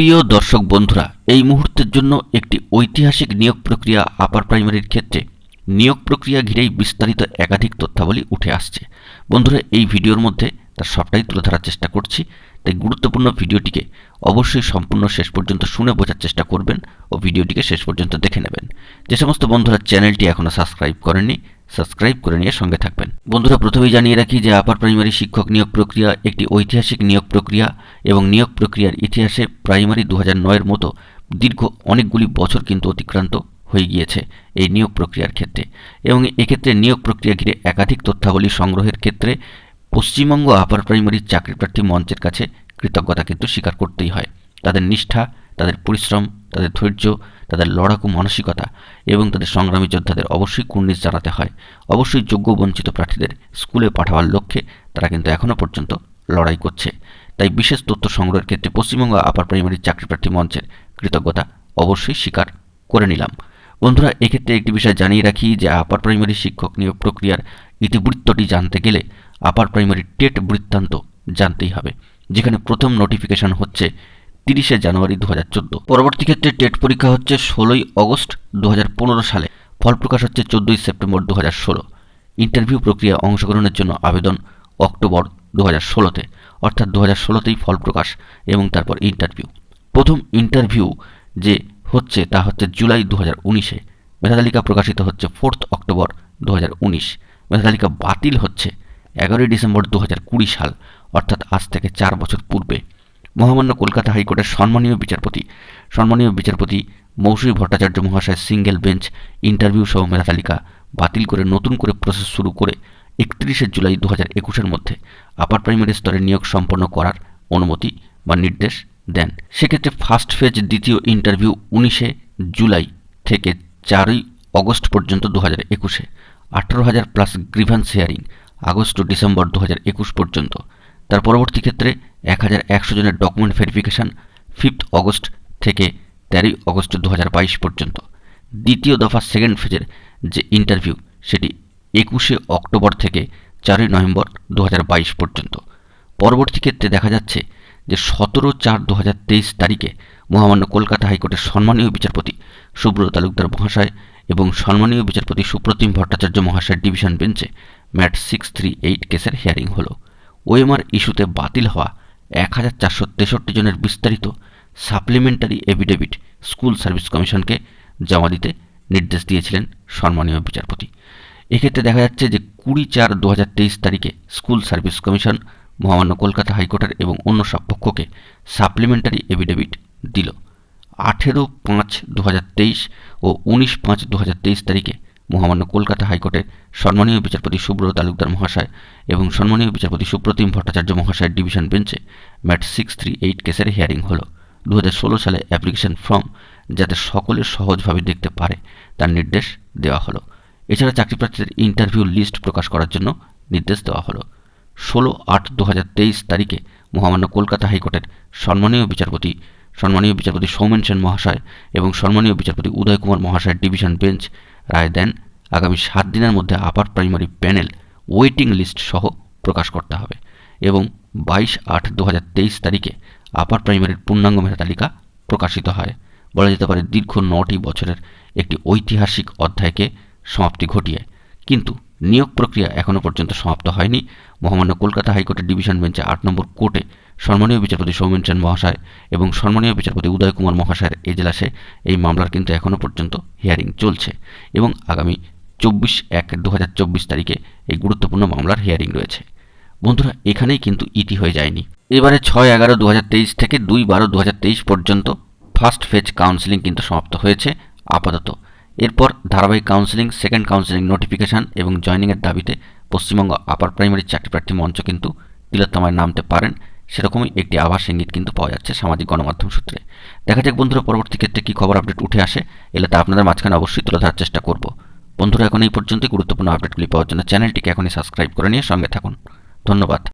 প্রিয় দর্শক বন্ধুরা, এই মুহূর্তের জন্য একটি ঐতিহাসিক নিয়োগ প্রক্রিয়া আপার প্রাইমারির ক্ষেত্রে নিয়োগ প্রক্রিয়া ঘিরেই বিস্তারিত একাধিক তথ্যাবলী উঠে আসছে। বন্ধুরা, এই ভিডিওর মধ্যে তার সবটাই তুলে ধরার চেষ্টা করছি, তাই গুরুত্বপূর্ণ ভিডিওটিকে অবশ্যই সম্পূর্ণ শেষ পর্যন্ত শুনে বোঝার চেষ্টা করবেন ও ভিডিওটিকে শেষ পর্যন্ত দেখে নেবেন। যে সমস্ত বন্ধুরা চ্যানেলটি এখনও সাবস্ক্রাইব করেননি সাবস্ক্রাইব করে নিয়ে সঙ্গে থাকবেন। বন্ধুরা, প্রথমেই জানিয়ে রাখি যে আপার প্রাইমারি শিক্ষক নিয়োগ প্রক্রিয়া একটি ঐতিহাসিক নিয়োগ প্রক্রিয়া এবং নিয়োগ প্রক্রিয়ার ইতিহাসে প্রাইমারি দু হাজার নয়ের মতো দীর্ঘ অনেকগুলি বছর কিন্তু অতিক্রান্ত হয়ে গিয়েছে এই নিয়োগ প্রক্রিয়ার ক্ষেত্রে। এবং এক্ষেত্রে নিয়োগ প্রক্রিয়া ঘিরে একাধিক তথ্যাবলী সংগ্রহের ক্ষেত্রে পশ্চিমবঙ্গ আপার প্রাইমারি চাকরি প্রার্থী মঞ্চের কাছে কৃতজ্ঞতা কিন্তু স্বীকার করতেই হয়। তাদের নিষ্ঠা তাদের পরিশ্রম, তাদের ধৈর্য, তাদের লড়াকু মানসিকতা এবং তাদের সংগ্রামী যোদ্ধাদের অবশ্যই কুর্নিশ জানাতে হয়। অবশ্যই যোগ্য বঞ্চিত প্রার্থীদের স্কুলে পাঠাবার লক্ষ্যে তারা কিন্তু এখনও পর্যন্ত লড়াই করছে। তাই বিশেষ তথ্য সংগ্রহের ক্ষেত্রে পশ্চিমবঙ্গ আপার প্রাইমারি চাকরি প্রার্থী মঞ্চের কৃতজ্ঞতা অবশ্যই স্বীকার করে নিলাম। বন্ধুরা, এক্ষেত্রে একটি বিষয় জানিয়ে রাখি যে আপার প্রাইমারি শিক্ষক নিয়োগ প্রক্রিয়ার ইতিবৃত্তটি জানতে গেলে আপার প্রাইমারি টেট বৃত্তান্ত জানতেই হবে, যেখানে প্রথম নোটিফিকেশন হচ্ছে তিরিশে জানুয়ারি দু হাজার চোদ্দ। পরবর্তী ক্ষেত্রে টেট পরীক্ষা হচ্ছে ষোলোই অগস্ট দু হাজার পনেরো সালে। ফল প্রকাশ হচ্ছে চোদ্দোই সেপ্টেম্বর দু হাজার ষোলো। ইন্টারভিউ প্রক্রিয়া অংশগ্রহণের জন্য আবেদন অক্টোবর দু হাজার ষোলোতে। অর্থাৎ দু হাজার ষোলোতেই ফল প্রকাশ এবং তারপর ইন্টারভিউ। প্রথম ইন্টারভিউ যে হচ্ছে তা হচ্ছে জুলাই দু হাজার উনিশে। মেধাতালিকা প্রকাশিত হচ্ছে ফোর্থ অক্টোবর দু হাজার উনিশ। মেধাতালিকা বাতিল হচ্ছে এগারোই ডিসেম্বর দু হাজার কুড়ি সাল, অর্থাৎ আজ থেকে চার বছর পূর্বে। মহামান্য কলকাতা হাইকোর্টের সম্মানীয় বিচারপতি সম্মানীয় বিচারপতি মৌসুমী ভট্টাচার্য মহাশয় সিঙ্গেল বেঞ্চ ইন্টারভিউ সহ মেধা তালিকা বাতিল করে নতুন করে প্রসেস শুরু করে একত্রিশে জুলাই দু হাজার একুশের মধ্যে আপার প্রাইমারি স্তরে নিয়োগ সম্পন্ন করার অনুমতি বা নির্দেশ দেন। সেক্ষেত্রে ফার্স্ট ফেজ দ্বিতীয় ইন্টারভিউ উনিশে জুলাই থেকে চারই অগস্ট পর্যন্ত দু হাজার একুশে। আঠারো হাজার plus grievance hearing August to December দু হাজার একুশ পর্যন্ত। তার পরবর্তী ক্ষেত্রে এক হাজার একশো জনের ডকুমেন্ট ভেরিফিকেশান ফিফথ অগস্ট থেকে তেরোই অগস্ট দু পর্যন্ত। দ্বিতীয় দফা সেকেন্ড ফেজের যে ইন্টারভিউ সেটি একুশে অক্টোবর থেকে চারই নভেম্বর দু হাজার বাইশ পর্যন্ত। পরবর্তী ক্ষেত্রে দেখা যাচ্ছে যে সতেরো চার দু তারিখে মহামান্য কলকাতা হাইকোর্টের সম্মানীয় বিচারপতি সুব্রত তালুকদার মহাশয় এবং সম্মানীয় বিচারপতি সুপ্রতিম ভট্টাচার্য মহাশয়ের ডিভিশন বেঞ্চে ম্যাট সিক্স থ্রি এইট কেসের হিয়ারিং হলো। ওএমআর ইস্যুতে বাতিল হওয়া এক হাজার চারশো তেষট্টি জনের বিস্তারিত সাপ্লিমেন্টারি এভিডেভিট স্কুল সার্ভিস কমিশনকে জমা দিতে নির্দেশ দিয়েছিলেন সম্মানীয় বিচারপতি। এক্ষেত্রে দেখা যাচ্ছে যে কুড়ি চার দু তারিখে স্কুল সার্ভিস কমিশন মহামান্য কলকাতা হাইকোর্টের এবং অন্য সব পক্ষকে সাপ্লিমেন্টারি এভিডেভিট দিল। আঠেরো পাঁচ দু ও উনিশ পাঁচ দু তারিখে মহামান্য কলকাতা হাইকোর্টের সম্মানীয় বিচারপতি সুব্রত তালুকদার মহাশয় এবং সম্মানীয় বিচারপতি সুপ্রতিম ভট্টাচার্য মহাশয়ের ডিভিশন বেঞ্চে ম্যাট সিক্স থ্রি এইট কেসের হিয়ারিং হলো। দু হাজার ষোলো সালে অ্যাপ্লিকেশন ফর্ম যাতে সকলে সহজভাবে দেখতে পারে, তার নির্দেশ দেওয়া হলো। এছাড়া চাকরি প্রার্থীদের ইন্টারভিউ লিস্ট প্রকাশ করার জন্য নির্দেশ দেওয়া হলো। ষোলো আট দু তেইশ তারিখে মহামান্য কলকাতা হাইকোর্টের সম্মানীয় বিচারপতি সম্মানীয় বিচারপতি সৌমেন সেন মহাশয় এবং সম্মানীয় বিচারপতি উদয় কুমার মহাশয়ের ডিভিশন বেঞ্চ রায় দেন, আগামী সাত দিনের মধ্যে upper primary panel waiting list সহ প্রকাশ করতে হবে এবং বাইশ আট দু হাজার তেইশ তারিখে আপার প্রাইমারির পূর্ণাঙ্গ মেধা তালিকা প্রকাশিত হয়। বলা যেতে পারে দীর্ঘ নটি বছরের একটি ঐতিহাসিক অধ্যায়কে সমাপ্তি ঘটিয়ে। কিন্তু নিয়োগ প্রক্রিয়া এখনও পর্যন্ত সমাপ্ত হয়নি। মহামান্য কলকাতা হাইকোর্টের ডিভিশন বেঞ্চে আট নম্বর কোর্টে সম্মানীয় বিচারপতি সৌমেন সেন মহাশয় এবং সম্মানীয় বিচারপতি উদয় কুমার মহাশয়ের এজলাসে এই মামলার কিন্তু এখনও পর্যন্ত হিয়ারিং চলছে এবং আগামী চব্বিশ এক দু তারিখে এই গুরুত্বপূর্ণ মামলার হিয়ারিং রয়েছে। বন্ধুরা, এখানেই কিন্তু ইতি হয়ে যায়নি। এবারে ছয় এগারো দু থেকে দুই বারো দু পর্যন্ত ফার্স্ট ফেজ কাউন্সিলিং কিন্তু সমাপ্ত হয়েছে আপাতত। এরপর ধারাবাহিক কাউন্সিলিং, সেকেন্ড কাউন্সিলিং নোটিফিকেশান এবং জয়নিংয়ের দাবিতে পশ্চিমবঙ্গ আপার প্রাইমারি চাকরি প্রার্থী মঞ্চ কিন্তু তিলোত্তমায় নামতে পারেন সেরকমই একটি আভাস ইঙ্গিত কিন্তু পাওয়া যাচ্ছে সামাজিক গণমাধ্যম সূত্রে। দেখা যাক বন্ধুরা, পরবর্তী ক্ষেত্রে কী খবর আপডেট উঠে আসে, এলে তা আপনাদের মাঝখানে অবশ্যই তুলে ধরার চেষ্টা করব। বন্ধুরা, এখন এই পর্যন্তই। গুরুত্বপূর্ণ আপডেটগুলি পাওয়ার জন্য চ্যানেলটিকে এখনই সাবস্ক্রাইব করে নিয়ে সঙ্গে থাকুন। ধন্যবাদ।